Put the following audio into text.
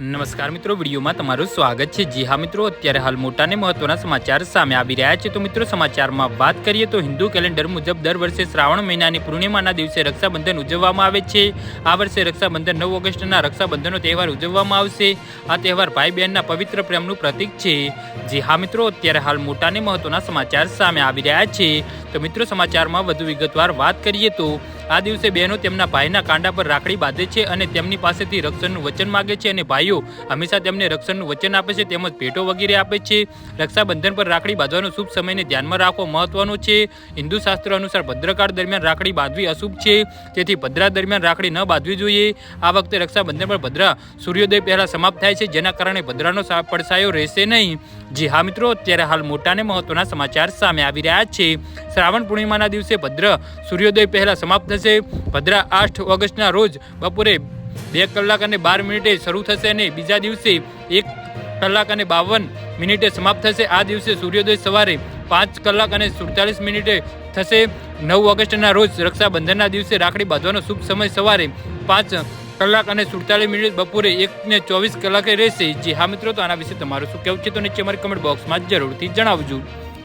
નમસ્કાર મિત્રો, વિડીયોમાં તમારું સ્વાગત છે. જી હા મિત્રો, અત્યારે હાલ મોટા અને મહત્વના સમાચાર સામે આવી રહ્યા છે. તો મિત્રો, સમાચારમાં વાત કરીએ તો હિન્દુ કેલેન્ડર મુજબ દર વર્ષે શ્રાવણ મહિનાની પૂર્ણિમાના દિવસે રક્ષાબંધન ઉજવવામાં આવે છે. આ વર્ષે રક્ષાબંધન નવ ઓગસ્ટના રક્ષાબંધનનો તહેવાર ઉજવવામાં આવશે. આ તહેવાર ભાઈ બહેનના પવિત્ર પ્રેમનું પ્રતીક છે. જી હા મિત્રો, અત્યારે હાલ મોટા ને મહત્વના સમાચાર સામે આવી રહ્યા છે. તો મિત્રો, સમાચારમાં વધુ વિગતવાર વાત કરીએ તો, આ દિવસે બહેનો તેમના ભાઈના કાંડા પર રાખડી બાંધે છે અને તેમની પાસેથી રક્ષણનું વચન માગે છે અને ભાઈઓ, હંમેશા તેમને રક્ષણનું વચન આપે છે તેમજ ભેટો વગેરે આપે છે. રક્ષાબંધન પર રાખડી બાંધવાનો શુભ સમયને ધ્યાનમાં રાખવો મહત્વનો છે. હિન્દુ શાસ્ત્ર અનુસાર ભદ્રકાળ દરમિયાન રાખડી બાંધવી અશુભ છે. તેથી ભદ્રા દરમિયાન રાખડી ન બાંધવી જોઈએ. આ વખતે રક્ષાબંધન પર ભદ્રા સૂર્યોદય પહેલાં સમાપ્ત થાય છે, જેના કારણે ભદ્રાનો પડછાયો રહેશે નહીં. જી હા મિત્રો, અત્યારે હાલ મોટા અને મહત્વના સમાચાર સામે આવી રહ્યા છે. શ્રાવણ પૂર્ણિમાના દિવસે ભદ્ર સૂર્યોદય પહેલાં સમાપ્ત થશે. ભદ્રા આઠ ઓગસ્ટના રોજ બપોરે બે કલાક અને બાર મિનિટે શરૂ થશે અને બીજા દિવસે એક કલાક અને બાવન મિનિટે સમાપ્ત થશે. આ દિવસે સૂર્યોદય સવારે પાંચ કલાક અને સુડતાલીસ મિનિટે થશે. નવ ઓગસ્ટના રોજ રક્ષાબંધનના દિવસે રાખડી બાંધવાનો શુભ સમય સવારે પાંચ કલાક અને સુડતાલીસ મિનિટ બપોરે એક ને ચોવીસ કલાકે રહેશે. જી હા મિત્રો, તો આના વિશે તમારું શું કહેવું છે? તો નીચે અમારી કમેન્ટ બોક્સમાં જરૂરથી જણાવજો.